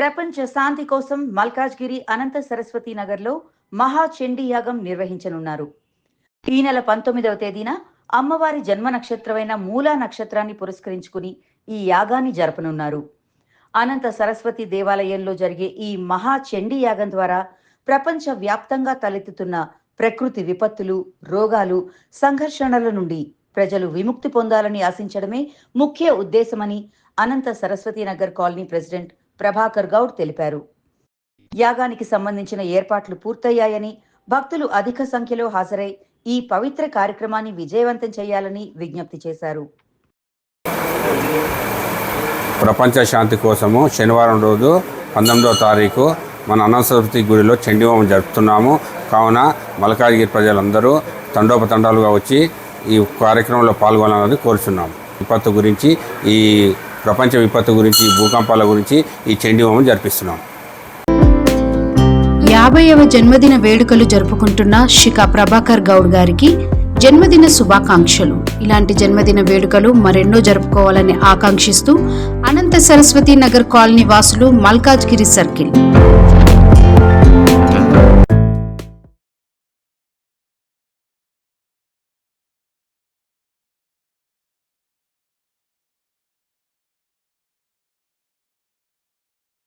ప్రపంచ శాంతి కోసం మల్కాజ్గిరి అనంత సరస్వతి నగర్లో మహా చండీ యాగం నిర్వహించనున్నారు. ఈ నెల పంతొమ్మిదవ తేదీన అమ్మవారి జన్మ నక్షత్రమైన మూలా నక్షత్రాన్ని పురస్కరించుకుని ఈ యాగాన్ని జరపనున్నారు. అనంత సరస్వతి దేవాలయంలో జరిగే ఈ మహా చండీ యాగం ద్వారా ప్రపంచ వ్యాప్తంగా తలెత్తుతున్న ప్రకృతి విపత్తులు రోగాలు సంఘర్షణల నుండి ప్రజలు విముక్తి పొందాలని ఆశించడమే ముఖ్య ఉద్దేశమని అనంత సరస్వతి నగర్ కాలనీ ప్రెసిడెంట్ ప్రభాకర్ గౌడ్ తెలిపారు. యాగానికి సంబంధించిన ఏర్పాట్లు పూర్తయ్యాయని భక్తులు అధిక సంఖ్యలో హాజరై ఈ పవిత్ర కార్యక్రమాన్ని విజయవంతం చేయాలని విజ్ఞప్తి చేశారు. ప్రపంచ శాంతి కోసము శనివారం రోజు పంతొమ్మిదవ తారీఖు మన అనంతసరస్వతి గుడిలో చండీహోమం జరుపుతున్నాము. కావున మలకాజ్గిరి ప్రజలందరూ తండోపతండాలుగా వచ్చి ఈ కార్యక్రమంలో పాల్గొనాలని కోరుచున్నాము. విపత్తు గురించి ఈ ప్రపంచ విపత్తు గురించి భూకంపాల గురించి ఈ చండీహోమం జరిపిస్తున్నాం. యాభైవ జన్మదిన వేడుకలు జరుపుకుంటున్న శిఖా ప్రభాకర్ గౌడ్ గారికి జన్మదిన శుభాకాంక్షలు. ఇలాంటి జన్మదిన వేడుకలు మరెన్నో జరుపుకోవాలని ఆకాంక్షిస్తూ అనంత సరస్వతి నగర్ కాలనీ వాసులు మల్కాజ్గిరి సర్కిల్.